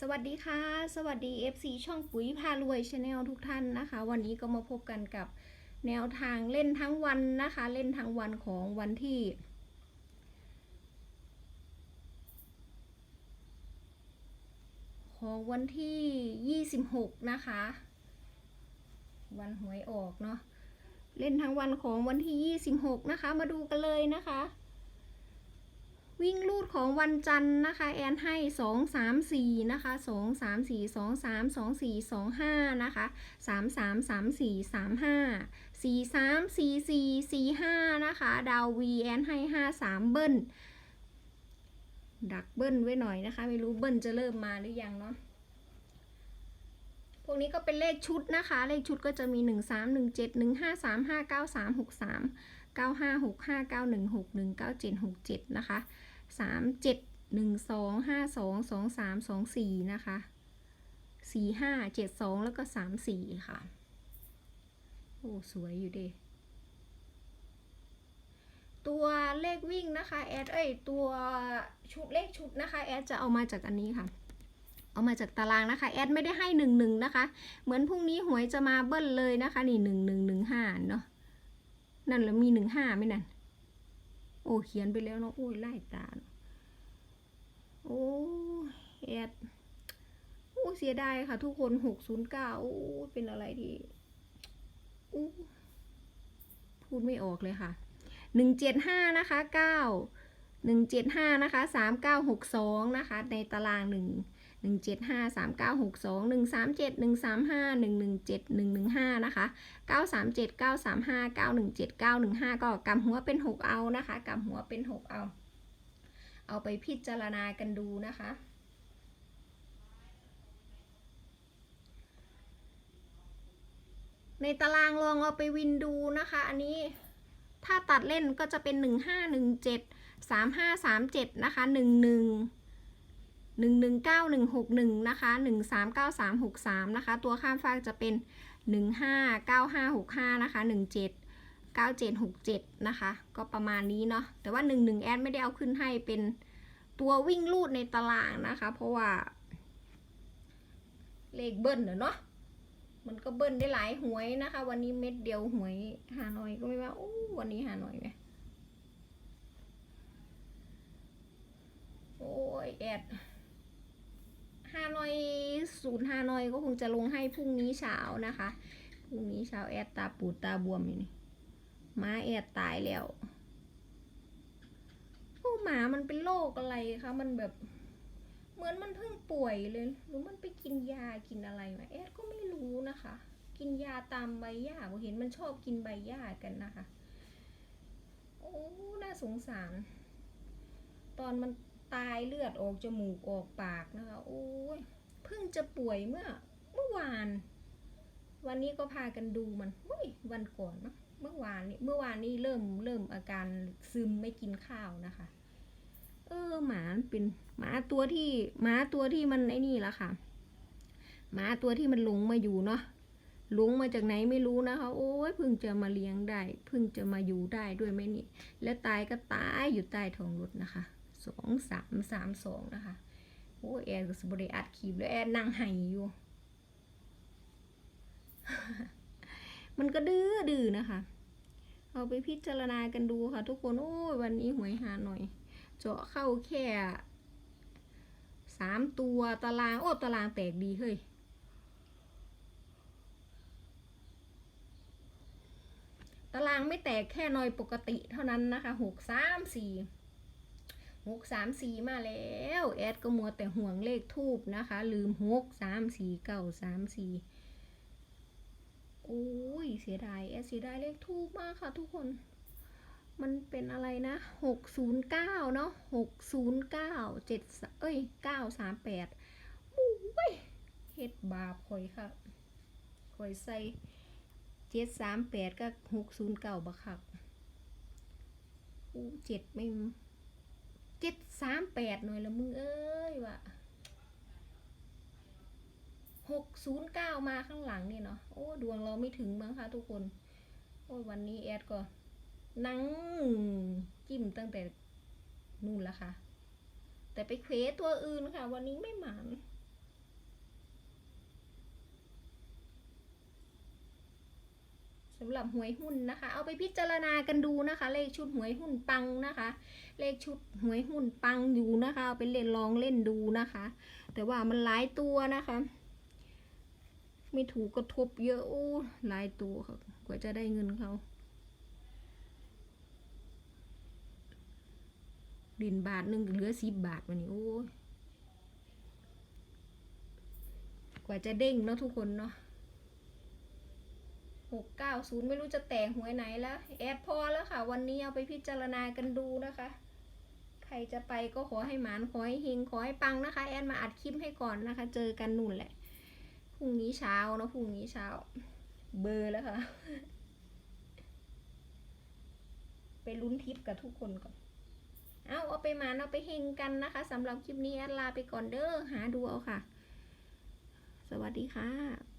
สวัสดีค่ะ สวัสดี FC ช่องปุ๋ยพารวยชาแนลทุกท่านนะคะ วันนี้ก็มาพบกันกับแนวทางเล่นทั้งวันนะคะ เล่นทั้งวันของวันที่ ของวันที่ 26 นะคะ วันหวยออกเนาะเล่นทั้งวันของวันที่ 26 นะคะ มาดูกันเลยนะคะ วิ่งลูดของวันจันทร์นะคะ แอนให้สองสามสี่นะคะสองสามสี่สองสามสองสี่สองห้านะคะสามสามสามสี่สามห้าสี่สามสี่สี่ห้านะคะ ดาววีแอนให้ห้าสามเบิ้ล ดักเบิ้ลไว้หน่อยนะคะ ไม่รู้เบิ้ลจะเริ่มมาหรือยังเนาะพวกนี้ก็เป็นเลขชุดนะคะ เลขชุดก็จะมีหนึ่งสามหนึ่งเจ็ด หนึ่งห้าสามห้าเก้าห้าหกห้าเก้าหนึ่งหกหนึ่งเก้าเจ็ดหกเจ็ดนะคะสามเจ็ดหนึ่งสองห้าสองสองสามสองสี่นะคะสี่ห้าเจ็ดสองแล้วก็สามสี่ค่ะ โอ้ สวยอยู่ดีตัวเลขวิ่งนะคะแอดเอ้ยตัวชุดเลขชุดนะคะแอดจะเอามาจากอันนี้ค่ะ เอามาจากตารางนะคะแอดไม่ได้ให้หนึ่งหนึ่งนะคะ เหมือนพรุ่งนี้หวยจะมาเบิ้ลเลยนะคะ นี่หนึ่งหนึ่งหนึ่งห้าเนาะ นั่นแล้วมีหนึ่งห้าไหมนั่น โอ้เขียนไปแล้วเนาะโอ้ยไล่ตา โอ้แอดโอ้เสียดายค่ะ ทุกคนหกศูนย์เก้าโอ้เป็นอะไรที่อู้พูดไม่ออกเลยค่ะหนึ่งเจ็ดห้านะคะเก้าหนึ่งเจ็ดห้านะคะสามเก้าหกสองนะคะ ในตารางหนึ่ง หนึ่งเจ็ดห้าสามเก้าหกสองหนึ่งสามเจ็ดหนึ่งสามห้าหนึ่งหนึ่งเจ็ดหนึ่งหนึ่งห้านะคะเก้าสามเจ็ดเก้าสามห้าเก้าหนึ่งเจ็ดเก้าหนึ่งห้าก็กำหัวเป็นหกเอานะคะกำหัวเป็นหกเอา เอาไปพิจารณากันดูนะคะในตารางลองเอาไปวินดูนะคะ อันนี้ถ้าตัดเล่นก็จะเป็นหนึ่งห้าหนึ่งเจ็ดสามห้าสามเจ็ดนะคะห นึ่งหนึ่งหนึ่งเก้าหนึ่งหกหนึ่งนะคะหนึ่งสามเก้าสามหกสามนะคะ ตัวข้ามฟากจะเป็นหนึ่งห้าเก้าห้าหกห้านะคะหนึ่งเจ็ดเก้าเจ็ดหกเจ็ดนะคะ ก็ประมาณนี้เนาะ แต่ว่าหนึ่งหนึ่งแอดไม่ได้เอาขึ้นให้เป็นตัววิ่งลูดในตารางนะคะ เพราะว่า เลขเบิ้ลเนาะ มันก็เบิ้ลได้หลายหวยนะคะ วันนี้เม็ดเดียวหวยหาหน่อยก็ไม่ว่าอู้วันนี้หาหน่อยไหมโอ้ยแอด ฮานอยศูนย์ฮานอยก็คงจะลงให้พรุ่งนี้เช้านะคะพรุ่งนี้เช้าแอดตาปูดตาบวมอยู่นี่หมาแอดตายแล้วโอ้หมามันเป็นโรคอะไรคะมันแบบ เหมือนมันเพิ่งป่วยเลย หรือมันไปกินยากินอะไรมาแอดก็ไม่รู้นะคะ กินยาตามใบหญ้าผมเห็นมันชอบกินใบหญ้ากันนะคะ โอ้น่าสงสาร ตอนมัน ตายเลือดออกจมูกออกปากนะคะโอ้ยเพิ่งจะป่วยเมื่อเมื่อวาน วันนี้ก็พากันดูมันเฮ้ยวันก่อนเนาะเมื่อวานนี้เมื่อวานนี้เริ่มเริ่มอาการซึมไม่กินข้าวนะคะ เออหมาเป็นหมาตัวที่หมาตัวที่มันไอ้นี่ละค่ะหมาตัวที่มันหลงมาอยู่เนาะหลงมาจากไหนไม่รู้นะคะโอ้ยเพิ่งจะมาเลี้ยงได้เพิ่งจะมาอยู่ได้ด้วยไหมนี่ แล้วตายก็ตายอยู่ใต้ท้องรถนะคะ สองสามสามสองนะคะโอ้แอนก็สบริอัดคลิปแล้วแอนนั่งไห้อยู่ มันก็ดื้อดื้อนะคะ เอาไปพิจารณากันดูค่ะ ทุกคน โอ้ยวันนี้หวยหาหน่อย เจาะเข้าแค่สามตัวตาราง โอ้ตารางแตกดีเฮ้ยตารางไม่แตกแค่หน่อยปกติเท่านั้นนะคะหกสามสี่ หกสามสี่มาแล้ว แอดก็มัวแต่ห่วงเลขทูบนะคะ ลืมหกสามสี่เก้าสามสี่โอ้ยเสียดายแอดเสียดายเลขทูบมากค่ะทุกคน มันเป็นอะไรนะหกศูนย์เก้าเนาะหกศูนย์เก้าเจ็ดเอ้ยเก้าสามแปดโอ้ยเฮ็ดบาปคอยค่ะคอยใส่เจ็ดสามแปดก็หกศูนย์เก้าบักคักอู้เจ็ดไม่ เจ็ดสามแปดหน่อยละมึงเอ้ยว่ะหกศูนย์เก้ามาข้างหลังนี่เนาะโอ้ดวงเราไม่ถึงมั้งคะทุกคน โอ้ยวันนี้แอดก็นั่งจิ้มตั้งแต่นู่นละค่ะ แต่ไปเควตัวอื่นค่ะ วันนี้ไม่หมาน สำหรับหวยหุ้นนะคะ เอาไปพิจารณากันดูนะคะ เลขชุดหวยหุ้นปังนะคะ เลขชุดหวยหุ้นปังอยู่นะคะเอาไปเล่นลองเล่นดูนะคะ แต่ว่ามันหลายตัวนะคะ ไม่ถูกกระทบเยอะโอ้หลายตัวค่ะกว่าจะได้เงินเขาเหรียญบาทหนึ่งเหลือสิบบาทวันนี้โอ้ยกว่าจะเด้งเนาะทุกคนเนาะ หกเก้าศูนย์ไม่รู้จะแตกหวยไหนแล้ว แอดพอแล้วค่ะ วันนี้เอาไปพิจารณากันดูนะคะ ใครจะไปก็ขอให้หมานขอให้เฮงขอให้ปังนะคะ แอดมาอัดคลิปให้ก่อนนะคะ เจอกันนู่นแหละพรุ่งนี้เช้านะพรุ่งนี้เช้า เบอร์แล้วค่ะ ไปลุ้นทิปกับทุกคนก่อนเอาเอาไปหมานเอาไปเฮงกันนะคะสำหรับคลิปนี้แอดลาไปก่อนเด้อหาดูเอาค่ะ สวัสดีค่ะ